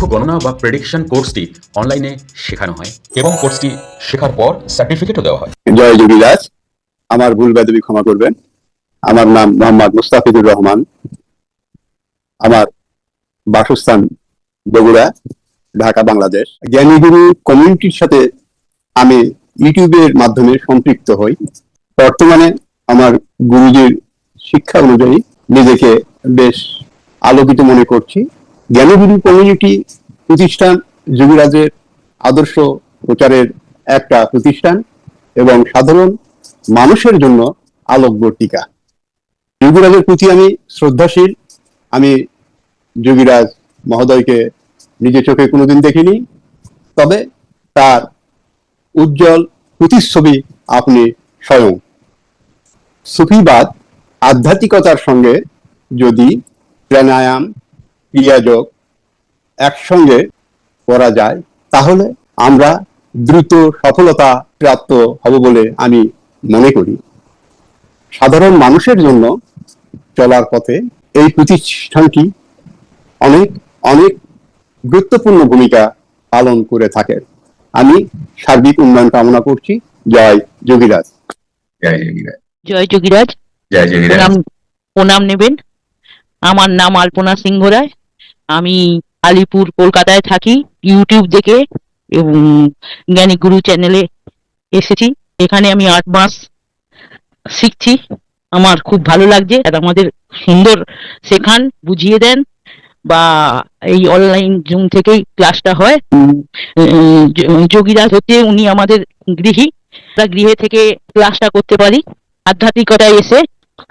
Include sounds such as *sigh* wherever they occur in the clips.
লক্ষ্য গণনা বা প্রেডিকশন কোর্সটি অনলাইনে শেখানো হয় এবং কোর্সটি শেখার পর সার্টিফিকেটও দেওয়া হয়। জয় যোগীরাজ, আমার ভুল বেদবি ক্ষমা করবেন। আমার নাম মোহাম্মদ মুস্তাফিজুর রহমান। আমার বাসস্থান বগুড়া, ঢাকা, বাংলাদেশ। জ্ঞানীগুরু কমিউনিটির সাথে আমি ইউটিউবের মাধ্যমে সম্পৃক্ত হই। বর্তমানে আমার গুরুজির শিক্ষা অনুযায়ী নিজেকে বেশ আলোকিত মনে করছি। জ্ঞানগুরু কমিউনিটি প্রতিষ্ঠান যুবরাজের আদর্শ প্রচারের একটা প্রতিষ্ঠান এবং সাধারণ মানুষের জন্য আলোকবর্তিকা যোগীরাজের প্রতি আমি শ্রদ্ধাশীল। আমি যোগীরাজ মহোদয়কে নিজে চোখে কোনোদিন দেখিনি। তবে তার উজ্জ্বল প্রতিচ্ছবি আপনি স্বয়ং। সুফিবাদ আধ্যাত্মিকতার সঙ্গে যদি প্রাণায়াম ক্রিয়াযোগ একসঙ্গে করা যায় তাহলে আমরা দ্রুত সফলতা প্রাপ্ত হব বলে আমি মনে করি। সাধারণ মানুষের জন্য চলার পথে এই প্রতিষ্ঠানটি অনেক অনেক গুরুত্বপূর্ণ ভূমিকা পালন করে থাকে। আমি সার্বিক উন্নয়ন কামনা করছি। জয় যোগীরাজ। জয় যোগীরাজ। জয় যোগীরাজ। জয় যোগীরাজ। প্রণাম প্রণাম নেবেন। আমার নাম আলপনা সিংহ রায়। আমি আলিপুর, কলকাতায় থাকি ইউটিউব দেখে এবং জ্ঞানী গুরু চ্যানেলে এসেছি। এখানে আমি আট মাস শিখছি। আমার খুব ভালো লাগছে। আমাদের সুন্দর শেখান, বুঝিয়ে দেন বা এই অনলাইন জুম থেকেই ক্লাসটা হয়। যোগীরাজ হচ্ছে উনি আমাদের গৃহী। গৃহে থেকে ক্লাসটা করতে পারি। আধ্যাত্মিকতায় এসে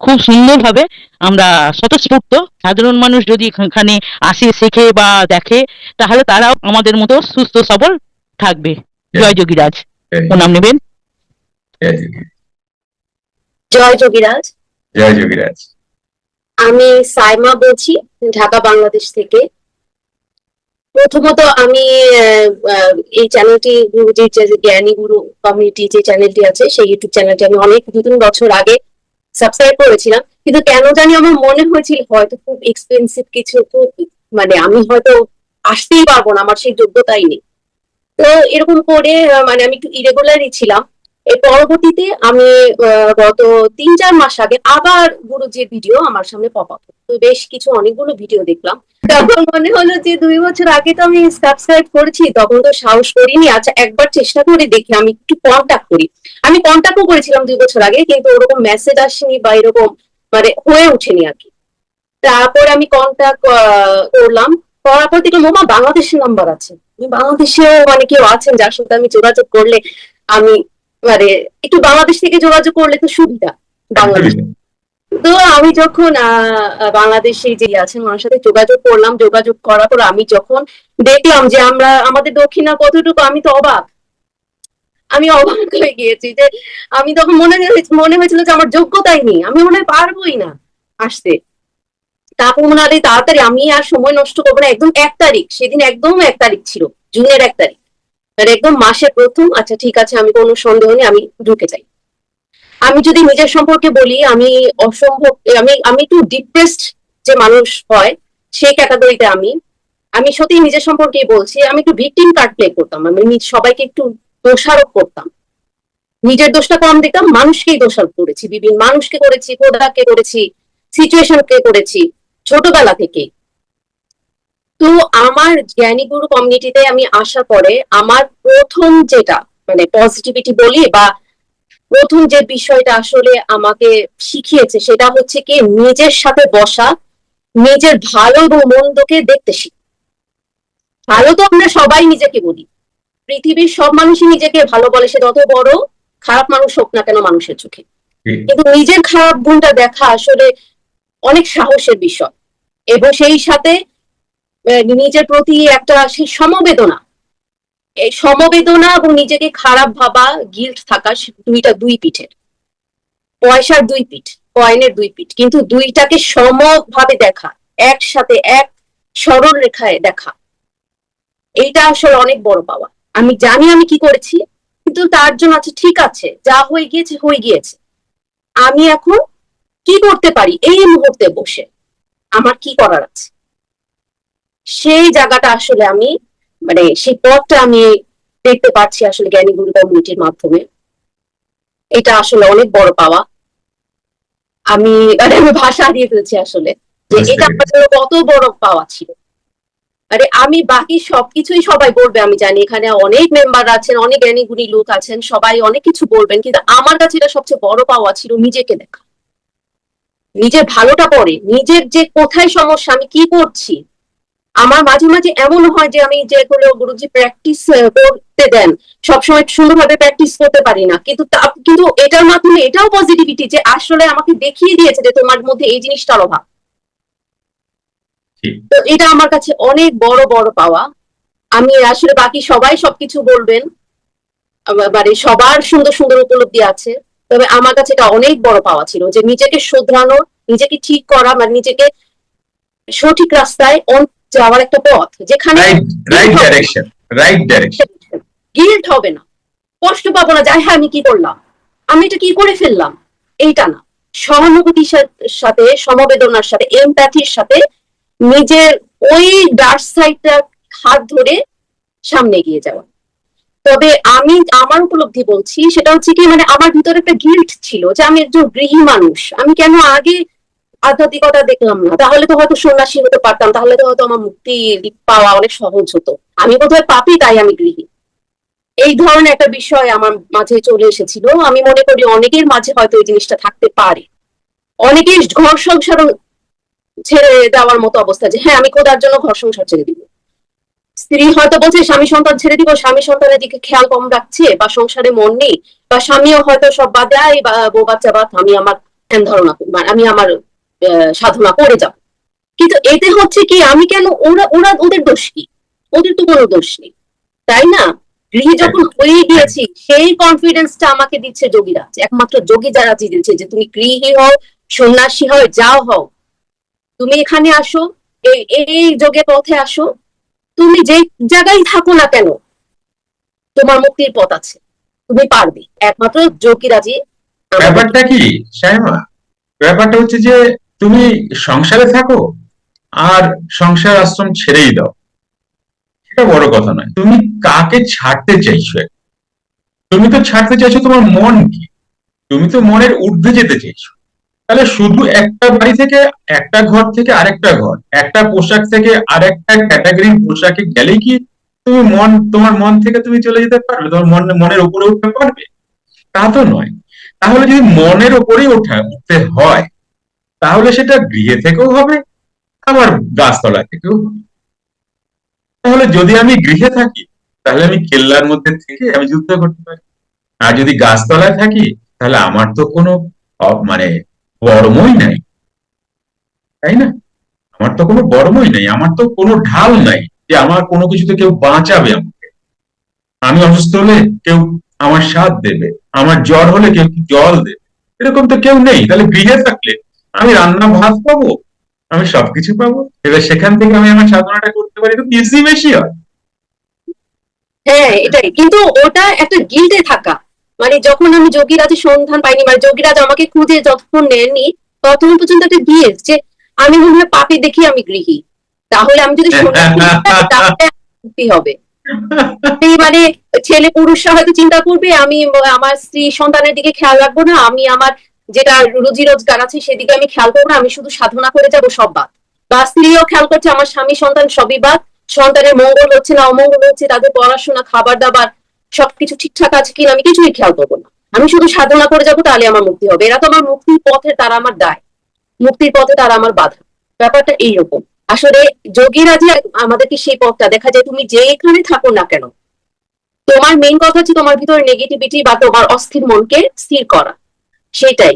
খুব সুন্দরভাবে আমরা স্বতঃস্ফূর্ত সাধারণ মানুষ যদি এখানে আসে শেখে বা দেখে তাহলে তারাও আমাদের মতো সুস্থ সবল থাকবে। জয় যোগীরাজ। প্রণাম নেবেন? জয় যোগীরাজ। জয় যোগীরাজ। আমি সাইমা বলছি ঢাকা বাংলাদেশ থেকে। প্রথমত আমি আহ, আহ, এই চ্যানেলটি গুরুজির যে জ্ঞানী গুরু কমিউনিটি যে চ্যানেলটি আছে সেই ইউটিউব চ্যানেলটি আমি অনেক দু তিন বছর আগে সাবস্ক্রাইব করেছিলাম, কিন্তু কেন জানি আমার মনে হয়েছিল হয়তো খুব এক্সপেন্সিভ কিছু, খুব মানে আমি হয়তো আসতেই পারব না, আমার সেই যোগ্যতাই নেই। তো এরকম করে মানে আমি একটু ইরেগুলারই ছিলাম। এর পরবর্তীতে আমি গত তিন চার মাস আগে আবার গুরুজির ভিডিও আমার সামনে পপ আপ তো বেশ কিছু অনেকগুলো ভিডিও দেখলাম। তখন মনে হলো যে দুই বছর আগে তো আমি সাবস্ক্রাইব করেছি, তখন তো সাহস করিনি। আচ্ছা একবার চেষ্টা করে দেখি, আমি একটু কন্ট্যাক্ট করি। আমি কন্ট্যাক্টও করেছিলাম দুই বছর আগে, কিন্তু ওরকম মেসেজ আসেনি বা এরকম মানে হয়ে ওঠেনি আর কি। তারপর আমি কন্ট্যাক্ট করলাম। করার পর দেখলাম, ওমা, বাংলাদেশের নাম্বার আছে। বাংলাদেশেও মানে কেউ আছেন যার সাথে আমি যোগাযোগ করলে আমি মানে একটু বাংলাদেশ থেকে যোগাযোগ করলে তো সুবিধা বাংলাদেশ। তো আমি যখন বাংলাদেশে যে আছেন ওনার সাথে যোগাযোগ করলাম যোগাযোগ করার পর আমি যখন দেখলাম যে আমরা আমাদের দক্ষিণা কতটুকু আমি তো অবাক। আমি অবাক হয়ে গিয়েছি যে আমি তখন মনে হয়ে- মনে হয়েছিল যে আমার যোগ্যতাই নেই আমি মনে হয় পারবোই না আসতে। তারপর মনে হলো তাড়াতাড়ি আমি আর সময় নষ্ট করব না একদম এক তারিখ সেদিন একদম এক তারিখ ছিল জুনের এক তারিখ। মানে একদম মাসের প্রথম আচ্ছা ঠিক আছে, আমি কোনো সন্দেহ নেই, আমি ঢুকে যাই। আমি যদি নিজের সম্পর্কে বলি, আমি অসম্ভব, আমি আমি একটু ডিপ্রেসড যে মানুষ হয়, সেই ক্যাটাগরিতে আমি। আমি সত্যি নিজের সম্পর্কেই বলছি, আমি একটু ভিকটিম কার্ড প্লে করতাম, আমি সবাইকে একটু দোষারোপ করতাম। নিজের দোষটা কম দেখতাম, মানুষকেই দোষারোপ করেছি, বিভিন্ন মানুষকে করেছি, খোদাকে করেছি সিচুয়েশনকে করেছি, ছোটবেলা থেকে। তো আমার জ্ঞানী গুরু কমিউনিটিতে আমি আসার পরে আমার প্রথম যেটা মানে পজিটিভিটি বলি বা প্রথম যে বিষয়টা আসলে আমাকে শিখিয়েছে সেটা হচ্ছে কি নিজের সাথে বসা নিজের ভালো এবং মন্দকে দেখতে শিখ। ভালো তো আমরা সবাই নিজেকে বলি। পৃথিবীর সব মানুষই নিজেকে ভালো বলে সে যত বড় খারাপ মানুষ হোক না কেন মানুষের চোখে। কিন্তু নিজের খারাপ গুণটা দেখা আসলে অনেক সাহসের বিষয়। এবং সেই সাথে নিজের প্রতি একটা সেই সমবেদনা। সমবেদনা এবং নিজেকে খারাপ ভাবা গিল্ট থাকা দুইটা দুই পিঠের। পয়সার দুই পিঠ কয়েনের দুই পিঠ। কিন্তু দুইটাকে সমভাবে দেখা, একসাথে এক সরল রেখায় দেখা। এইটা আসলে অনেক বড় পাওয়া। আমি জানি আমি কি করেছি, কিন্তু তার জন্য আচ্ছা ঠিক আছে, যা হয়ে গিয়েছে হয়ে গিয়েছে। আমি এখন কি করতে পারি? এই মুহূর্তে বসে। আমার কি করার আছে? সেই জায়গাটা আসলে আমি মানে সেই পথটা আমি দেখতে পাচ্ছি আসলে জ্ঞানী গুরু কমিউনিটির মাধ্যমে। এটা আসলে অনেক বড় পাওয়া। আমি মানে আমি ভাষা হারিয়ে ফেলছি আসলে যে এটা আমার জন্য কত বড় পাওয়া ছিল। আরে আমি বাকি সবকিছুই সবাই বলবে আমি জানি এখানে অনেক মেম্বার আছেন অনেক জ্ঞানী গুণী লোক আছেন সবাই অনেক কিছু বলবেন কিন্তু আমার কাছে এটা সবচেয়ে বড় পাওয়া ছিল নিজেকে দেখা। নিজের ভালোটা পরে নিজের যে কোথায় সমস্যা আমি কি করছি আমার মাঝে মাঝে এমন হয় যে আমি যেগুলো গুরুজি প্র্যাকটিস করতে দেন সবসময় সুন্দরভাবে প্র্যাকটিস করতে পারি না। কিন্তু কিন্তু এটার মাধ্যমে এটাও পজিটিভিটি যে আসলে আমাকে দেখিয়ে দিয়েছে যে তোমার মধ্যে এই জিনিসটার অভাব। তো এটা আমার কাছে অনেক বড় বড় পাওয়া। আমি আসলে বাকি সবাই সবকিছু বলবেন। মানে সবার সুন্দর সুন্দর উপলব্ধি আছে। তবে আমার কাছে এটা অনেক বড় পাওয়া ছিল যে নিজেকে শোধরানো নিজেকে ঠিক করা মানে নিজেকে সঠিক রাস্তায় অন- যাওয়ার একটা পথ যেখানে right right direction right direction guilt হবে না। কষ্ট পাবো না যাই হ্যাঁ আমি কি করলাম? আমি এটা কি করে ফেললাম? এইটা না। সহানুভূতির সাথে সমবেদনার সাথে এমপ্যাথির সাথে নিজের ওই ডার্ক সাইডটা হাত ধরে সামনে এগিয়ে যাওয়া। তবে আমি আমার উপলব্ধি বলছি সেটা হচ্ছে কি মানে আমার ভিতরে একটা গিল্ট ছিল যে আমি একজন গৃহী মানুষ। আমি কেন আগে আধ্যাত্মিকতা দেখলাম না, তাহলে তো হয়তো সন্ন্যাসী হতে পারতাম, তাহলে তো হয়তো আমার মুক্তি পাওয়া অনেক সহজ হতো। আমি বোধহয় পাপি, তাই আমি গৃহী। এই ধরনের একটা বিষয় আমার মাঝে চলে এসেছিল। আমি মনে করি অনেকের মাঝে হয়তো এই জিনিসটা থাকতে পারে। অনেকের ঘর সংসার ছেড়ে দেওয়ার মতো অবস্থা যে হ্যাঁ আমি খোদার জন্য ঘর সংসার ছেড়ে দিব। স্ত্রী হয়তো বলছে, স্বামী সন্তান ছেড়ে দিব, স্বামী সন্তানের দিকে খেয়াল কম রাখছে বা সংসারে মন নেই, বা স্বামীও হয়তো সব বাদ দেয়, বা বউ বাচ্চা বাদ আমি আমার ধ্যান ধারণা আমি আমার সাধনা করে যাব। কিন্তু এতে হচ্ছে কি, আমি কেন, ওরা ওরা, ওদের দোষ কি? ওদের তো কোনো দোষ নেই। তাই না? গৃহী যখন হয়ে গিয়েছি, সেই কনফিডেন্সটা আমাকে দিচ্ছে যোগীরাজ। একমাত্র যোগী যারা দিচ্ছে যে তুমি গৃহী হও, সন্ন্যাসী হও, যাও হও। তুমি এখানে আসো, এই এই যোগের পথে আসো। তুমি যে জায়গায় থাকো না কেন, তোমার মুক্তির পথ আছে। তুমি পারবে। একমাত্র আমাদের- ব্যাপারটা কি সাইমা ব্যাপারটা হচ্ছে যে তুমি সংসারে থাকো আর সংসার আশ্রম ছেড়েই দাও। সেটা বড় কথা নয়। তুমি কাকে ছাড়তে চাইছো তুমি তো ছাড়তে চাইছো তোমার মন কি তুমি তো মনের ঊর্ধ্বে যেতে চাইছো। তাহলে শুধু একটা বাড়ি থেকে একটা ঘর থেকে আরেকটা ঘর, একটা পোশাক থেকে আরেকটা ক্যাটাগরির পোশাকে গেলে কি তুমি মন, তোমার মন থেকে তুমি চলে যেতে পারবে? তোমার মন, মনের উপরে উঠতে পারবে? তা তো নয়। তাহলে যদি মনের উপরেই ওঠা উঠতে হয় তাহলে সেটা গৃহে থেকেও হবে, আবার গাছতলা থেকেও হবে। তাহলে যদি আমি গৃহে থাকি, তাহলে আমি কেল্লার মধ্যে থেকে আমি যুদ্ধ করতে পারি। আর যদি গাছতলায় থাকি, তাহলে আমার তো কোনো মানে বর্মই নাই। তাই না? আমার তো কোনো বর্মই নাই, আমার তো কোনো ঢাল নাই যে আমার কোনো কিছুতে কেউ বাঁচাবে আমাকে। আমি অসুস্থ হলে কেউ আমার সাথ দেবে, আমার জ্বর হলে কেউ জল দেবে। এরকম তো কেউ নেই। তাহলে গৃহে থাকলে আমি রান্না ভাত পাবো? আমি সবকিছু পাবো? এবার সেখান থেকে আমি আমার সাধনাটা করতে পারি তো ইজি বেশি হয়। হ্যাঁ এটাই। কিন্তু ওটা একটা গিল্টে থাকা। মানে যখন আমি যোগীরাজের সন্ধান পাইনি মানে যোগীরাজ আমাকে খুঁজে যতক্ষণ নেননি ততক্ষণ পর্যন্ত একটা গিয়ে যে আমি মনে হয় পাপি দেখি আমি গৃহী। তাহলে আমি যদি *laughs* মুক্তি হবে। মানে ছেলে পুরুষরা হয়তো চিন্তা করবে আমি আমার স্ত্রী সন্তানের দিকে খেয়াল রাখব না আমি আমার যেটা রুজি রোজগার আছে সেদিকে আমি খেয়াল করব না, আমি শুধু সাধনা করে যাব সব বাদ। বা স্ত্রীও খেয়াল করছে আমার স্বামী, সন্তান সবই বাদ। সন্তানের মঙ্গল হচ্ছে না অমঙ্গল হচ্ছে, তাদের পড়াশোনা, খাবার দাবার, সবকিছু ঠিকঠাক আছে কিনা আমি কিছুই খেয়াল করব না। আমি শুধু সাধনা করে যাব তাহলে আমার মুক্তি হবে। এরা তো আমার মুক্তির পথে, তারা আমার দায়। মুক্তির পথে তারা আমার বাধা। ব্যাপারটা এইরকম। আসলে যোগীরাজি আমাদেরকে সেই পথটা দেখা যায়, তুমি যেখানে থাকো না কেন, তোমার মেইন কথা হচ্ছে তোমার ভিতরে নেগেটিভিটি বা তোমার অস্থির মনকে স্থির করা। সেটাই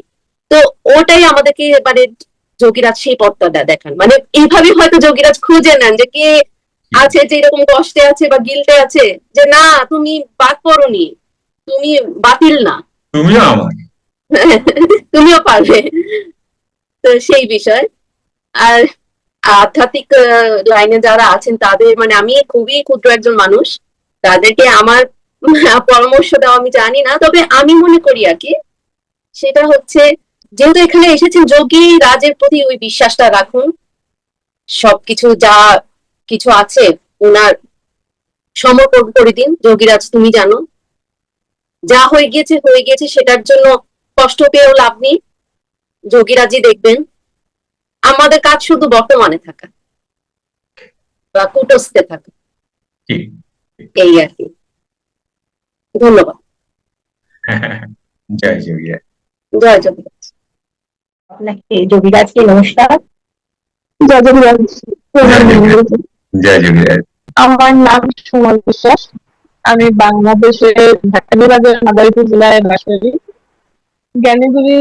তো ওটাই আমাদেরকে মানে যোগীরাজ সেই পথটা দেখান। মানে এইভাবে হয়তো যোগীরাজ খুঁজে নেন যে কে আছে যে এরকম কষ্টে আছে বা গিলটে আছে যে না তুমি বাদ পড়নি তুমি বাতিল না। তুমিও আমার *laughs* তুমিও পারবে। তো সেই বিষয়। আর আধ্যাত্মিক লাইনে যারা আছেন তাদের মানে আমি খুবই ক্ষুদ্র একজন মানুষ। তাদেরকে আমার পরামর্শ দেওয়া আমি জানি না তবে আমি মনে করি আর কি সেটা হচ্ছে যেহেতু এখানে এসেছেন যোগী রাজের প্রতি ওই বিশ্বাসটা রাখুন। সবকিছু যা কিছু আছে ওনার সমর্পণ করে দিন। যোগীরাজ তুমি জানো। যা হয়ে গিয়েছে হয়ে গিয়েছে সেটার জন্য কষ্ট পেয়েও লাভ নেই। যোগীরাজই দেখবেন আমাদের কাজ শুধু বর্তমানে থাকা বা কুটস্থে থাকা। এই আর কি। ধন্যবাদ। জয় যোগী জয় যোগীরাজ আপনাকে যোগীরাজকে নমস্কার। জয় যোগীরাজ জয় যোগীরাজ আমার নাম সুমন বিশ্বাস। আমি বাংলাদেশের ঢাকানিবাজার মাদারীপুর জেলায় বাস করি জ্ঞানীগুলি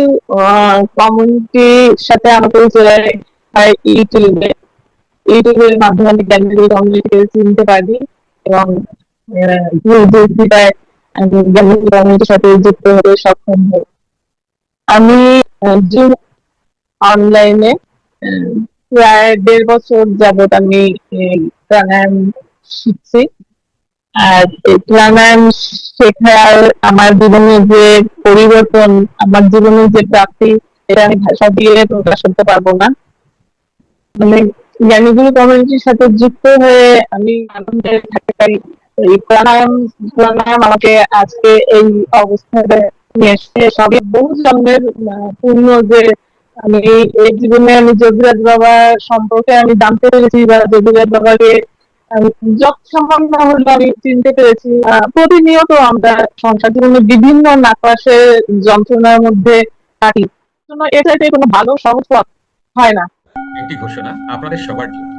কমিউনিটির সাথে আমাদের জেলায় হয় ইউটিউবে ইউটিউবের মাধ্যমে আমি জ্ঞানীগুলি কমিউনিটিকে চিনতে পারি এবং জ্ঞানীগুলি কমিউনিটির সাথে যুক্ত হতে সক্ষম হই। আমি জুম অনলাইনে প্রায় দেড় বছর যাবত আমি প্রাণায়াম শিখছি। আর এই প্রাণায়াম শেখার আমার জীবনে যে পরিবর্তন, আমার জীবনে যে প্রাপ্তি, এটা আমি ভাষা দিয়ে প্রকাশ করতে পারব না। মানে জ্ঞানীগুরু কমিউনিটির সাথে যুক্ত হয়ে আমি আনন্দে থাকতে পারি। এই প্রাণায়াম প্রাণায়াম আমাকে আজকে এই অবস্থাতে নিয়ে সবই বহু জন্মের পূর্ণ যে আমি এই- জীবনে আমি বাবা সম্পর্কে আমি জানতে পেরেছি বা বাবাকে যত সামান্য হলে আমি চিনতে পেরেছি। প্রতিনিয়ত আমরা সংসার জীবনে বিভিন্ন নাকাশে, যন্ত্রণার মধ্যে থাকি। এটাতে কোনো ভালো, সহজ হয় না। একটি ঘোষণা, আপনাদের সবার জন্য।